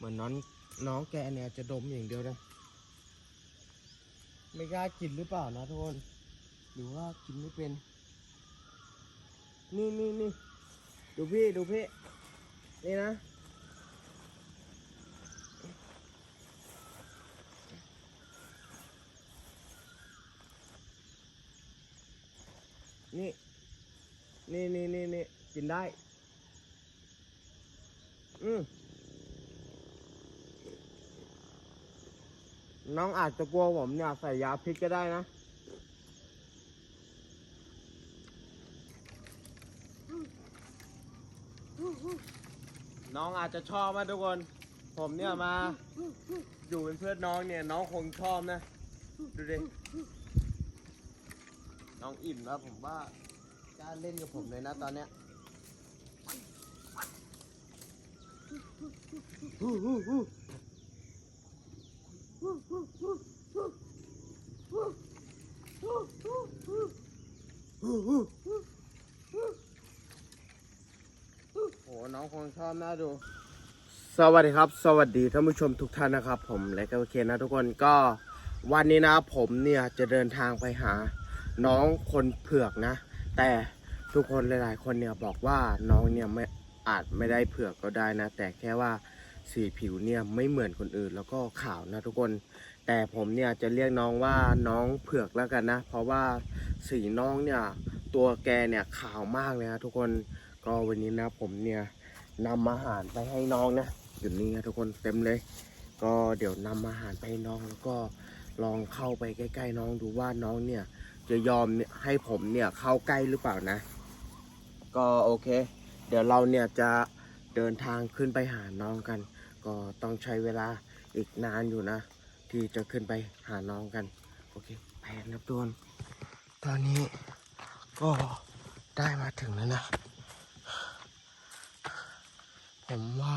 เหมือนน้องน้องแกเนี่ยจะดมอย่างเดียวนะไม่กล้ากินหรือเปล่านะทุกคนหรือว่ากินไม่เป็น นี่นี่นี่ดูพี่ดูพี่ นี่นะ นี่ นี่นี่นี่นี่กินได้ อืม น้องอาจจะกลัวผมเนี่ยใส่ยาพิษก็ได้นะน้องอาจจะชอบนะทุกคน ผมเนี่ยมา อยู่เป็นเพื่อนน้องเนี่ย น้องคงชอบนะ ดูดิ น้องอิ่มแล้วผมว่ากล้าเล่นกับผมเลยนะตอนเนี้ยฮู้ฮู้ฮู้ฮู้ฮู้ โอ้น้องคงชอบน่าดู สวัสดีครับ สวัสดีท่านผู้ชมทุกท่านนะครับ ผมและก็โอเคนะทุกคนก็วันนี้นะผมเนี่ยจะเดินทางไปหา น้องคนเผือกนะ แต่ทุกคนหลาย ๆ คนเนี่ยบอกว่าน้องเนี่ยไม่อาจไม่ได้เผือกก็ได้นะ แต่แค่ว่าสีผิวเนี่ยไม่เหมือนคนอื่นแล้วก็ขาวนะทุกคน แต่ผมเนี่ยจะเรียกน้องว่าน้องเผือกแล้วกันนะ เพราะว่าสีน้องเนี่ยตัวแกเนี่ยขาวมากเลยนะทุกคนก็วันนี้นะผมเนี่ยนำอาหารไปให้น้องนะอยู่นี่นะทุกคนเต็มเลย ก็เดี๋ยวนำอาหารไปให้น้องแล้วก็ลองเข้าไปใกล้ ๆ น้องดูว่าน้องเนี่ยจะยอมให้ผมเนี่ยเข้าใกล้หรือเปล่านะ ก็โอเค เดี๋ยวเราเนี่ยจะเดินทางขึ้นไปหาน้องกัน ก็ต้องใช้เวลาอีกนานอยู่นะ ที่จะขึ้นไปหาน้องกัน โอเค ไปนครับทุกคนตอนนี้ก็ได้มาถึงแล้วนะ ผมว่า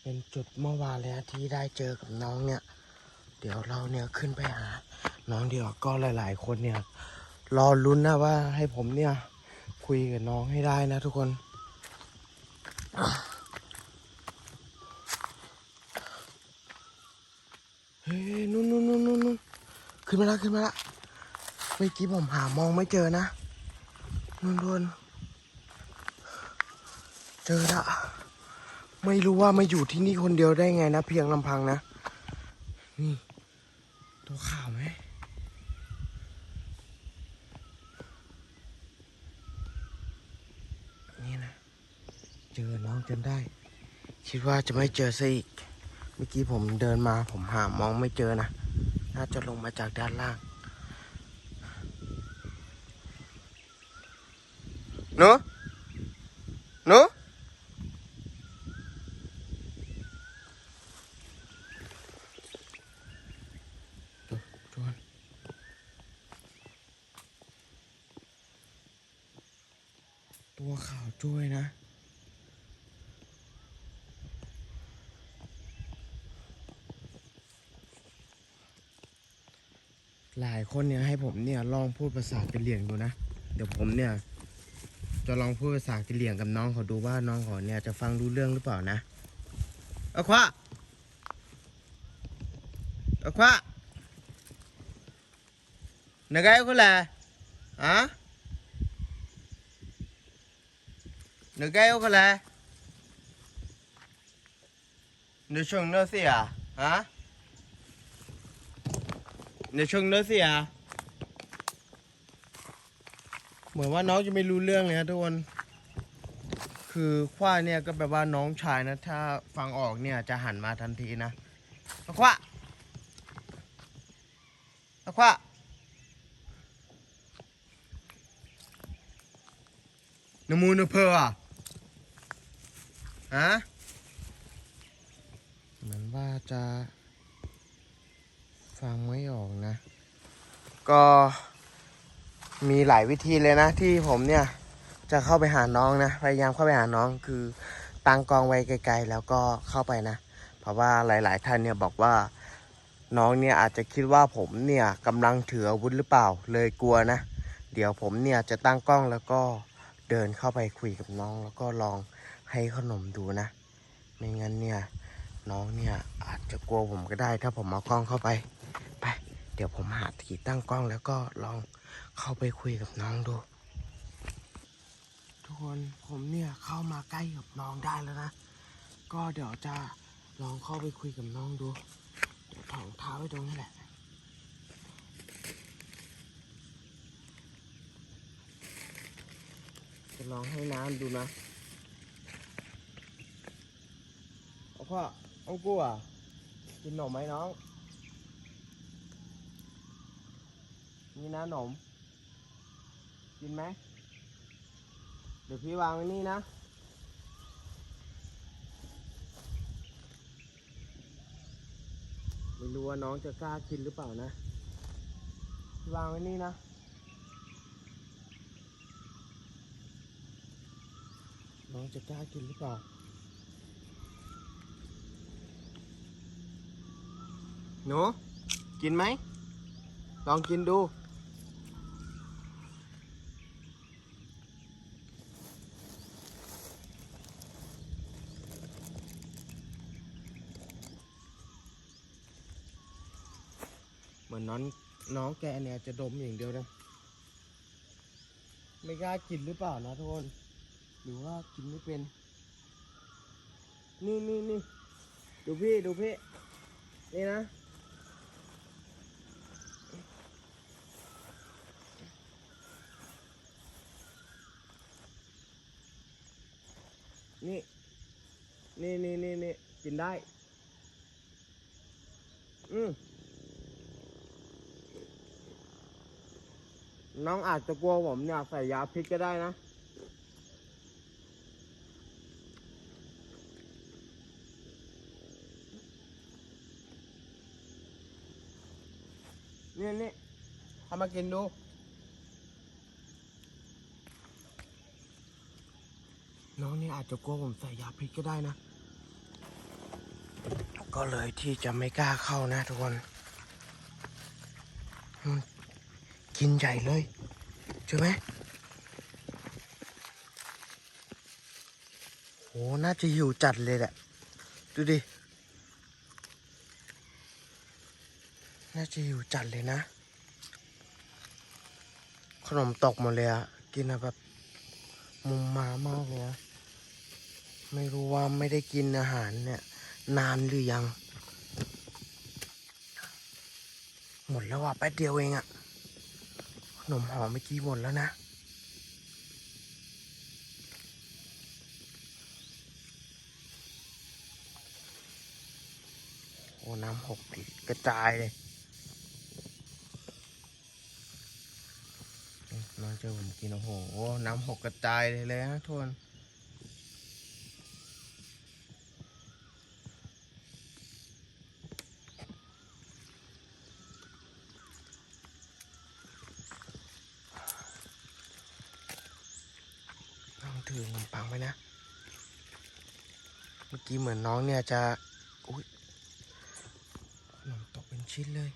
เป็นจุดเมื่อวานเลยนะที่ได้เจอกับน้องเนี่ย เดี๋ยวเราเนี่ยขึ้นไปหา น้องเดียวก็หลาย ๆ คนเนี่ย รอลุ้นนะว่าให้ผมเนี่ย คุยกับน้องให้ได้นะทุกคน เฮ้ยนู่นนู่นนู่นนู่นนู่น ขึ้นมาและขึ้นมาและเมื่อกี้ผมหามองไม่เจอนะนู่นนู่นเจอละไม่รู้ว่ามาอยู่ที่นี่คนเดียวได้ไงนะ เพียงลำพังนะ นี่ ตัวขาวไหมนี่นะ เจอน้องจนได้ คิดว่าจะไม่เจอซะอีก เมื่อกี้ผมเดินมาผมหามองไม่เจอนะ น่าจะลงมาจากด้านล่างหนูหนูดูจวนตัวขาวจ้วยนะ หลาย คนเนี่ยให้ผมเนี่ยลองพูดภาษากะเหรี่ยงดูนะ เดี๋ยวผมเนี่ย จะลองพูดภาษากะเหรี่ยงกับน้องเขาดูว่าน้องเขาเนี่ยจะฟังรู้เรื่องหรือเปล่านะเอาควะเอาควะนายไงคนละอะนายไงคนละนายชงนื้อเสียฮะ ในช่วงเนื้อเสีย เหมือนว่าน้องจะไม่รู้เรื่องเลยนะทุกคน คือคว้าเนี่ยก็แปลว่าน้องชายนะ ถ้าฟังออกเนี่ยจะหันมาทันทีนะอาคว้าเอาคว้าน้ำมูนเพออะฮะเหมือนว่าจะ ฟังไม่ออกนะ ก็มีหลายวิธีเลยนะ ที่ผมเนี่ยจะเข้าไปหาน้องนะ พยายามเข้าไปหาน้องคือตั้งกล้องไว้ไกลๆ แล้วก็เข้าไปนะ เพราะว่าหลาย ๆ ท่านเนี่ยบอกว่าน้องเนี่ยอาจจะคิดว่าผมเนี่ยกำลังถืออาวุธหรือเปล่าเลยกลัวนะ เดี๋ยวผมเนี่ยจะตั้งกล้องแล้วก็เดินเข้าไปคุยกับน้อง แล้วก็ลองให้ขนมดูนะ ไม่งั้นเนี่ยน้องเนี่ยอาจจะกลัวผมก็ได้ถ้าผมเอากล้องเข้าไป ดี๋ยวผมหาที่ตั้งกล้องแล้วก็ลองเข้าไปคุยกับน้องดู ทุกคนผมเนี่ยเข้ามาใกล้กับน้องได้แล้วนะ ก็เดี๋ยวจะลองเข้าไปคุยกับน้องดู เดี๋ยวถองเท้าไว้ตรงนี้แหละจะลองให้น้ำดูนะเอาพ่อเอากูอะกินหนมไหมน้อง นี่นะหนม กินไหม เดี๋ยวพี่วางไว้นี่นะ ไม่รู้ว่าน้องจะกล้ากินหรือเปล่านะ พี่วางไว้นี่นะน้องจะกล้ากินหรือเปล่า หนู กินไหม ลองกินดู น้องน้องแกเนี่ยจะดมอย่างเดียวนะไม่กล้ากินหรือเปล่านะทุกคนหรือว่ากินไม่เป็น นี่นี่นี่ดูพี่ดูพี่นี่นะนี่ นี่นี่นี่นี่กินได้ อืม น้องอาจจะกลัวผมเนี่ยใส่ยาพิษก็ได้นะนี่นี่ทำมากินดูน้องนี่อาจจะกลัวผมใส่ยาพิษก็ได้นะ ก็เลยที่จะไม่กล้าเข้านะทุกคน กินใหญ่เลยใช่ไหมโหน่าจะหิวจัดเลยแหละ ดูดิ น่าจะหิวจัดเลยนะ ขนมตกหมดเลยอะกินแบบมุมมามากเลยอะไม่รู้ว่าไม่ได้กินอาหารเนี่ย นานหรือยัง หมดแล้วอะแป๊บเดียวเองอะ นมหอมเมื่อกี้หมดแล้วนะ โอ้ น้ำหกกระจายเลยน้องเจอผมกินโอ้โห น้ำหกกระจายเลยเลยนะทุกคนองถือขนมปังไว้นะ เมื่อ กี้เหมือนน้องเนี่ยจะอุ้ยขนมตกเป็นชิ้นเลย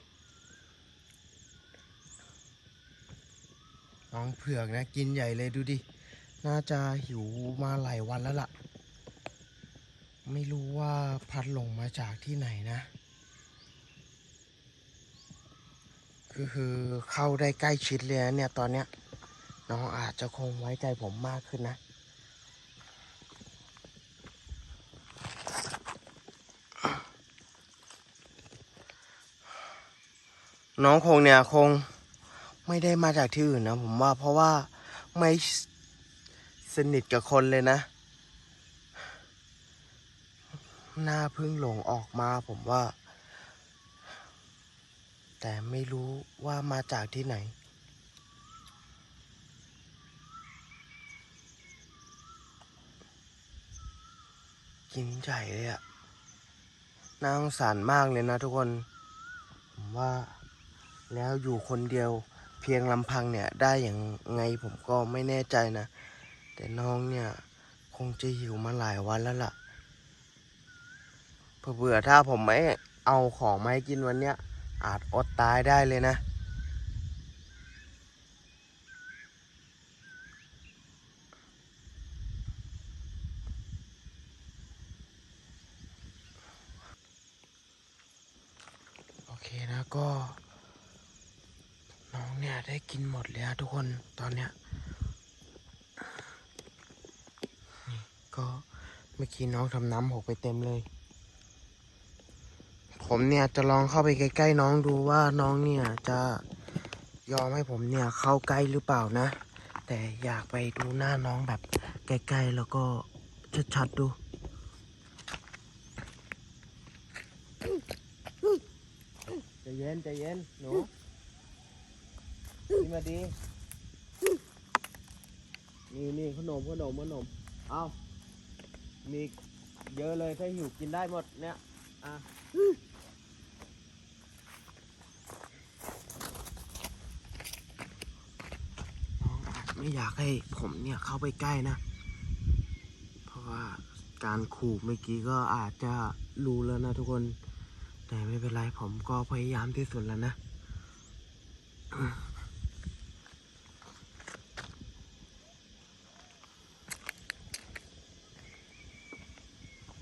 น้องเผือกนะกินใหญ่เลยดูดิ น่าจะหิวมาหลายวันแล้วล่ะ ไม่รู้ว่าพัดหลงมาจากที่ไหนนะคือคือเข้าได้ใกล้ชิดเลยนะเนี่ยตอนเนี้ยน้องอาจจะคงไว้ใจผมมากขึ้นนะ น้องคงเนี่ยคงไม่ได้มาจากที่อื่นนะ ผมว่าเพราะว่าไม่สนิทกับคนเลยนะหน้าพึ่งหลงออกมาผมว่า แต่ไม่รู้ว่ามาจากที่ไหน กินใหญ่เลยอะน่าสงสารมากเลยนะทุกคน ผมว่า แล้วอยู่คนเดียวเพียงลำพังเนี่ยได้อย่างไงผมก็ไม่แน่ใจนะ แต่น้องเนี่ยคงจะหิวมาหลายวันแล้วล่ะเผื่อถ้าผมไม่เอาของมาให้กินวันเนี้ยอาจอดตายได้เลยนะ โอเคนะก็ น้องเนี่ยได้กินหมดเลยอะทุกคนตอนเนี้ยนี่ก็เมื่อกี้น้องทำน้ำหกไปเต็มเลย ผมเนี่ยจะลองเข้าไปใกล้ๆน้องดูว่าน้องเนี่ยจะยอมให้ผมเนี่ยเข้าใกล้หรือเปล่านะ แต่อยากไปดูหน้าน้องแบบใกล้ๆแล้วก็ชัดๆดูใจเย็นใจเย็นหนู นี่มาดีนี่นี่ขนมขนมขนม เอามีเยอะเลยถ้าหิวกินได้หมดเนี่ย อะน้องไม่อยากให้ผมเนี่ยเข้าไปใกล้นะ เพราะว่าการขู่เมื่อกี้ก็อาจจะรู้แล้วนะทุกคน แต่ไม่เป็นไรผมก็พยายามที่สุดแล้วนะ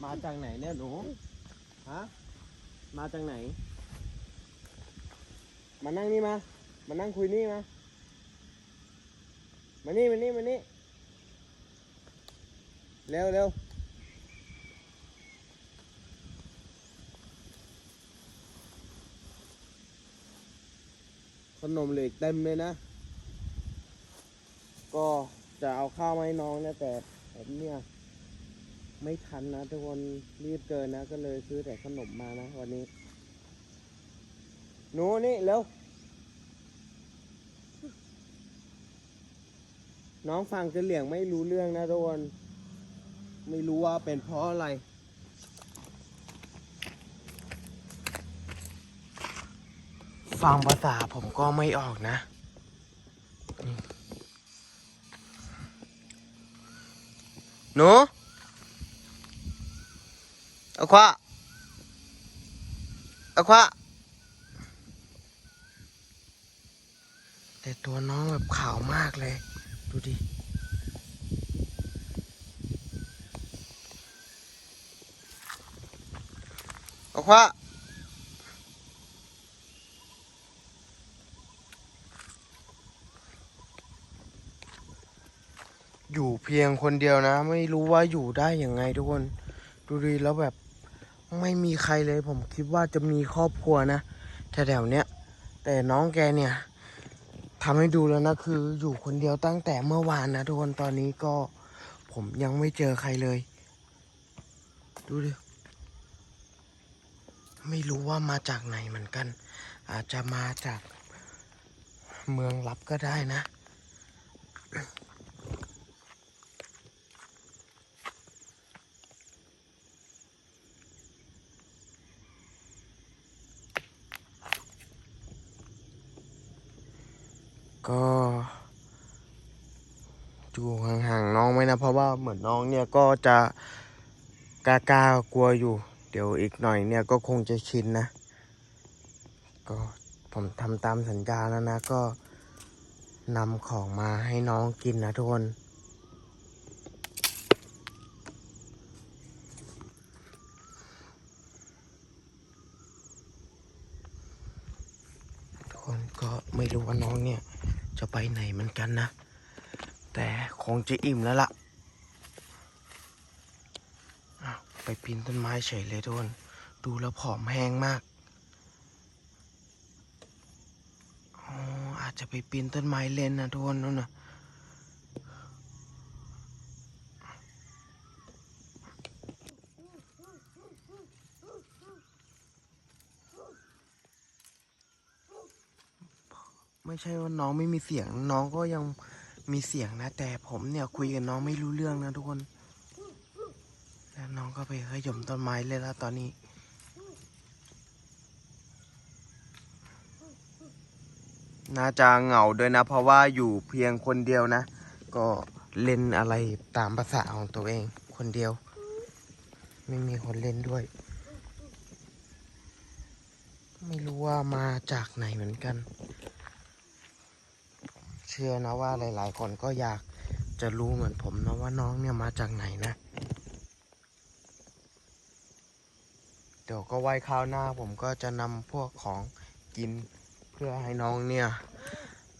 มาจากไหนเนี่ยหนู ฮะ มาจากไหน มานั่งนี่มา มานั่งคุยนี่มา มานี่มานี่มานี่ เร็วเร็วขนมเหล็กเต็มเลยนะ ก็จะเอาข้าวมาให้น้องนะแต่ผมเนี่ย ไม่ทันนะทุกคนรีบเกินนะ ก็เลยซื้อแต่ขนมมานะวันนี้หนูนี่เร็วน้องฟังจะเหลี่ยงไม่รู้เรื่องนะทุกคนไม่รู้ว่าเป็นเพราะอะไร ฟังภาษาผมก็ไม่ออกนะหนู ควาอาควาแต่ตัวน้องแบบขาวมากเลย ดูดิอาควาอยู่เพียงคนเดียวนะ ไม่รู้ว่าอยู่ได้ยังไงทุกคน ดูดีแล้วแบบ ไม่มีใครเลยผมคิดว่าจะมีครอบครัวนะแถวๆเนี้ยแต่น้องแกเนี่ยทำให้ดูแล้วนะคืออยู่คนเดียวตั้งแต่เมื่อวานนะทุกคนตอนนี้ก็ผมยังไม่เจอใครเลย ดูดิไม่รู้ว่ามาจากไหนเหมือนกัน อาจจะมาจากเมืองลับก็ได้นะ ก็อยู่ห่างๆน้องไว้นะ เพราะว่าเหมือนน้องเนี่ยก็จะกล้ากล้ากลัวอยู่ เดี๋ยวอีกหน่อยเนี่ยก็คงจะชินนะ ก็ผมทำตามสัญญาแล้วนะ ก็นำของมาให้น้องกินนะทุกคนทุกคนก็ไม่รู้ว่า จะไปไหนเหมือนกันนะ แต่คงจะอิ่มแล้วล่ะไปปีนต้นไม้เฉยเลยทุกคนดูแล้วผอมแห้งมากอ๋ออาจจะไปปีนต้นไม้เล่นนะทุกคนนู่นนะไใช่ว่าน้องไม่มีเสียง น้องก็ยังมีเสียงนะ แต่ผมเนี่ยคุยกับน้องไม่รู้เรื่องนะทุกคนแล้วน้องก็ไปขย่มต้นไม้เลยแล้วตอนนี้น่าจะเหงาด้วยนะ เพราะว่าอยู่เพียงคนเดียวนะ ก็เล่นอะไรตามภาษาของตัวเองคนเดียว ไม่มีคนเล่นด้วย ไม่รู้ว่ามาจากไหนเหมือนกัน เชื่อนะว่าหลาย ๆ คนก็อยากจะรู้เหมือนผมนะว่าน้องเนี่ยมาจากไหนนะ เดี๋ยวก็ไว้คราวหน้าผมก็จะนำพวกของกินเพื่อให้น้องเนี่ย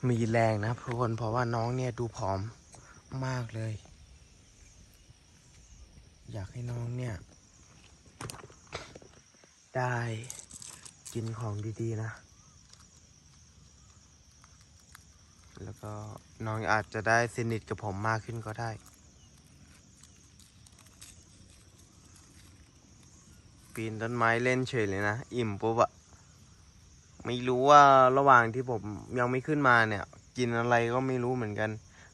มีแรงนะทุกคนเพราะว่าน้องเนี่ยดูผอมมากเลย อยากให้น้องเนี่ย ได้กินของดี ๆ นะ แล้วก็น้องอาจจะได้สนิทกับผมมากขึ้นก็ได้ ปีนต้นไม้เล่นเฉยเลยนะ อิ่มปุ๊บอะไม่รู้ว่าระหว่างที่ผมยังไม่ขึ้นมาเนี่ย กินอะไรก็ไม่รู้เหมือนกัน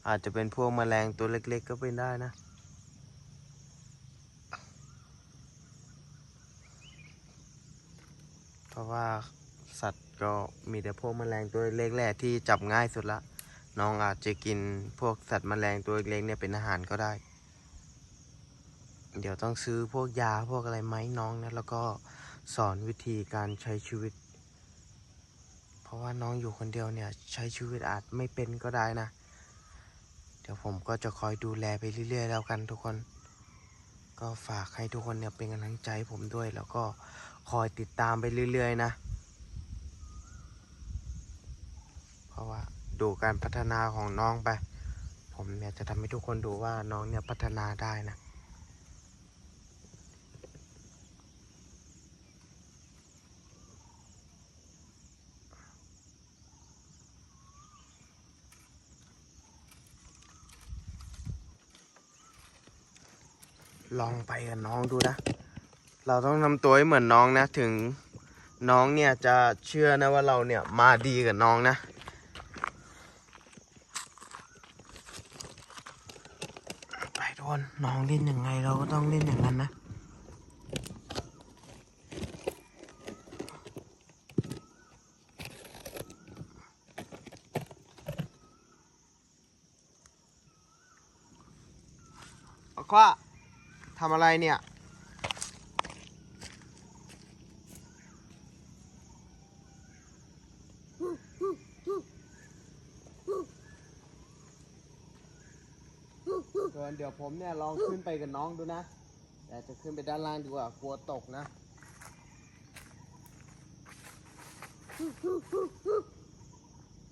อาจจะเป็นพวกแมลงตัวเล็ก ๆ ก็เป็นได้นะเพราะว่าสัตว์ก็มีแต่พวกแมลงตัวเล็กๆแหละที่จับง่ายสุดละ น้องอาจจะกินพวกสัตว์แมลงตัวเล็กๆเนี่ยเป็นอาหารก็ได้ เดี๋ยวต้องซื้อพวกยาพวกอะไรไหมน้องนะแล้วก็สอนวิธีการใช้ชีวิต เพราะว่าน้องอยู่คนเดียวเนี่ยใช้ชีวิตอาจไม่เป็นก็ได้นะ เดี๋ยวผมก็จะคอยดูแลไปเรื่อย ๆ แล้วกันทุกคน ก็ฝากให้ทุกคนเนี่ยเป็นกำลังใจผมด้วย แล้วก็คอยติดตามไปเรื่อย ๆ นะ เพราะว่า ดูการพัฒนาของน้องไป ผมเนี่ยจะทำให้ทุกคนดูว่าน้องเนี่ยพัฒนาได้นะลองไปกับน้องดูนะ เราต้องทำตัวให้เหมือนน้องนะ ถึงน้องเนี่ยจะเชื่อนะว่าเราเนี่ยมาดีกับน้องนะ ไปทุกค น้องเล่นยังไงเราก็ต้องเล่นอย่างนั้นนะเอาว่าทำอะไรเนี่ย เกินเดี๋ยวผมเนี่ยลองขึ้นไปกับน้องดูนะแต่จะขึ้นไปด้านล่างดีกว่ากลัวตกนะ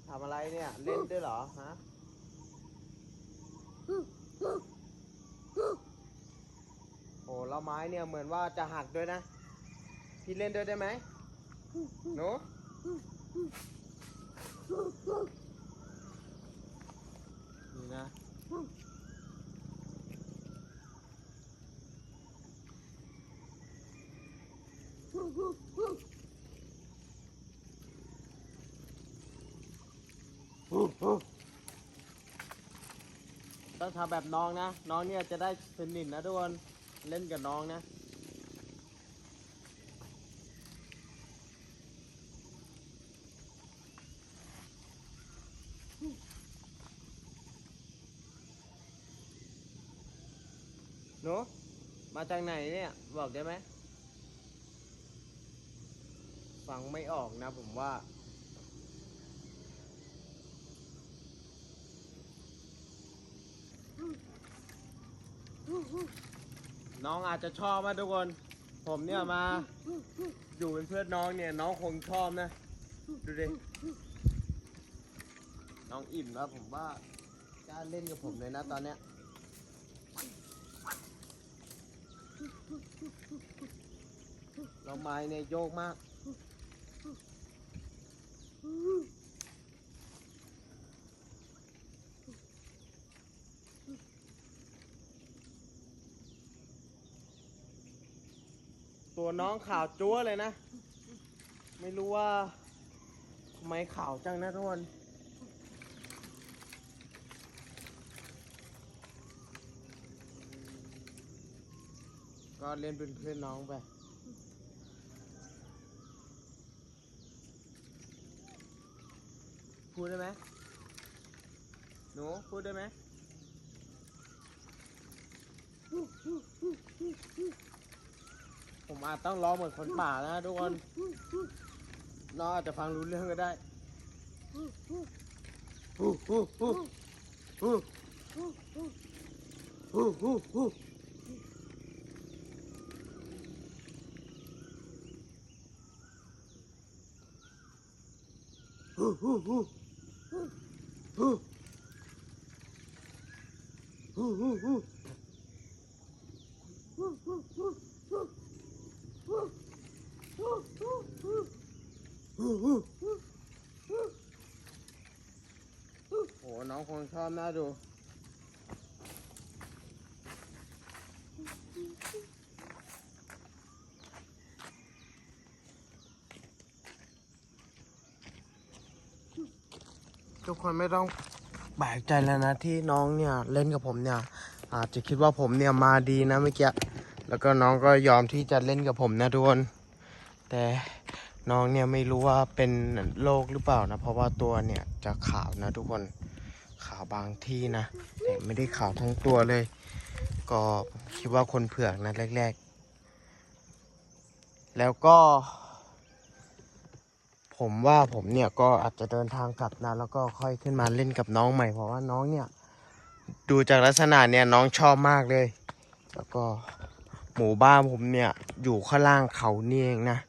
ทำอะไรเนี่ย เล่นด้วยเหรอฮะโอ้แล้วไม้เนี่ยเหมือนว่าจะหักด้วยนะ พี่เล่นด้วยได้ไหมหนูนะ ต้องทำแบบน้องนะ น้องเนี่ยจะได้สนิทนะทุกคนเล่นกับน้องนะหนูมาจากไหนเนี่ยบอกได้ไหมฟังไม่ออกนะผมว่า น้องอาจจะชอบนะทุกคน ผมเนี่ยมา อยู่เป็นเพื่อนน้องเนี่ย น้องคงชอบนะ ดูดิ น้องอิ่มแล้วผมว่ากล้าเล่นกับผมเลยนะตอนเนี้ย เราไม้เนี่ยโยกมาก ตัวน้องขาวจั๊วเลยนะ ไม่รู้ว่าทำไมขาวจังนะทุกคนก็เล่นเป็นเพื่อนน้องไป พูดได้ไหมหนูพูดได้ไหม ผมอาจต้องร้องเหมือนคนป่านะทุกคนน้องอาจจะฟังรู้เรื่องก็ได้ฮู้ฮู้ฮู้ฮู้ฮู้ฮู้ฮู้ โอ้น้องคงชอบน่าดูทุกคนไม่ต้องแปลกใจแล้วนะที่น้องเนี่ยเล่นกับผมเนี่ย อาจจะคิดว่าผมเนี่ยมาดีนะเมื่อกี้แล้วก็น้องก็ยอมที่จะเล่นกับผมนะทุกคนแต่ น้องเนี่ยไม่รู้ว่าเป็นโรคหรือเปล่านะ เพราะว่าตัวเนี่ยจะขาวนะทุกคนขาวบางที่นะ แต่ไม่ได้ขาวทั้งตัวเลย ก็คิดว่าคนเผือกนะแรก ๆ แล้วก็ ผมว่าผมเนี่ยก็อาจจะเดินทางกลับนะ แล้วก็ค่อยขึ้นมาเล่นกับน้องใหม่ เพราะว่าน้องเนี่ย ดูจากลักษณะเนี่ยน้องชอบมากเลย แล้วก็หมู่บ้านผมเนี่ยอยู่ข้างล่างเขาเนี่เองนะ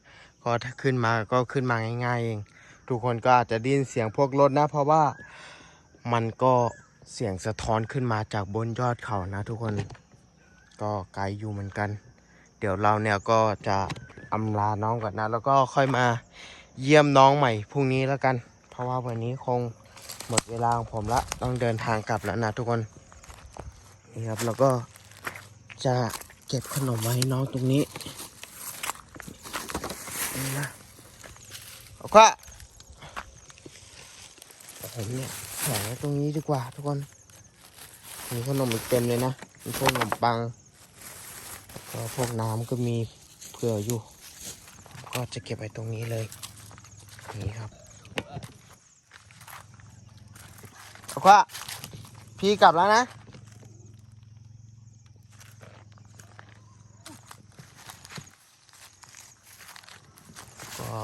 ก็ถ้าขึ้นมาก็ขึ้นมาง่ายๆเอง ทุกคนก็อาจจะได้ยินเสียงพวกรถนะ เพราะว่ามันก็เสียงสะท้อนขึ้นมาจากบนยอดเขานะทุกคนก็ไกลอยู่เหมือนกัน เดี๋ยวเราเนี่ยก็จะอำลาน้องก่อนนะ แล้วก็ค่อยมาเยี่ยมน้องใหม่พรุ่งนี้แล้วกัน เพราะว่าวันนี้คงหมดเวลาของผมละต้องเดินทางกลับแล้วนะทุกคนนี่ครับแล้วก็จะเก็บขนมไว้ให้น้องตรงนี้ นี่นะเอาก็ผมเนี่ยแขวนไว้ตรงนี้ดีกว่าทุกคน มีขนมอีกเต็มเลยนะ มีพวกขนมปังแล้วก็พวกน้ำก็มีเผื่ออยู่ผมก็จะเก็บไว้ตรงนี้เลย นี่ครับเอาก็พี่กลับแล้วนะ ก็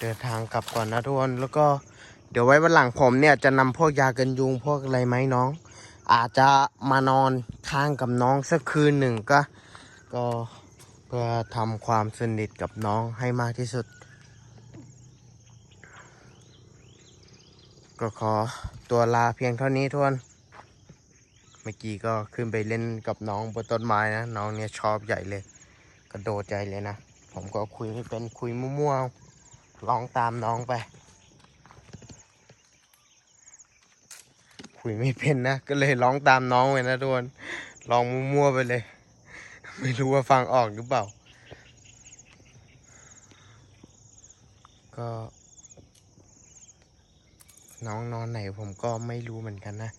เดินทางกลับก่อนนะทุกคนแล้วก็เดี๋ยวไว้วันหลังผมเนี่ยจะนำพวกยากันยุงพวกอะไรไหมน้อง อาจจะมานอนข้างกับน้องสักคืนหนึ่งก็ ก็เพื่อทำความสนิทกับน้องให้มากที่สุด ก็ขอตัวลาเพียงเท่านี้ทุกคนเมื่อกี้ก็ขึ้นไปเล่นกับน้องบนต้นไม้นะ น้องเนี่ยชอบใหญ่เลย กระโดดใหญ่เลยนะ ผมก็คุยไม่เป็นคุยมั่วๆร้องตามน้องไป คุยไม่เป็นนะ ก็เลยร้องตามน้องไปนะทุกคนร้องมั่วๆไปเลย ไม่รู้ว่าฟังออกหรือเปล่า ก็น้องนอนไหนผมก็ไม่รู้เหมือนกันนะ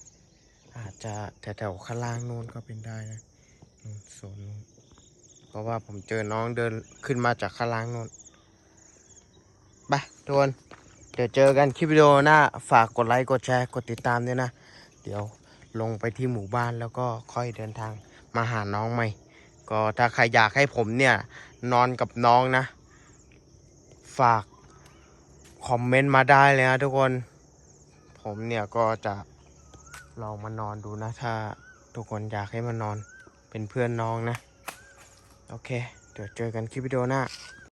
อาจจะแถวๆข้างล่างนู่นก็เป็นได้นะนู่นโซนนู่น เพราะว่าผมเจอน้องเดินขึ้นมาจากข้างล่างนู่นไปทุกคนเดี๋ยวเจอกันคลิปวิดีโอหน้าฝากกดไลค์กดแชร์กดติดตามด้วยนะ เดี๋ยวลงไปที่หมู่บ้านแล้วก็ค่อยเดินทางมาหาน้องใหม่ ก็ถ้าใครอยากให้ผมเนี่ยนอนกับน้องนะ ฝากคอมเมนต์มาได้เลยนะทุกคน ผมเนี่ยก็จะลองมานอนดูนะ ถ้าทุกคนอยากให้มานอนเป็นเพื่อนน้องนะ โอเค เดี๋ยวเจอกันคลิปวิดีโอหน้า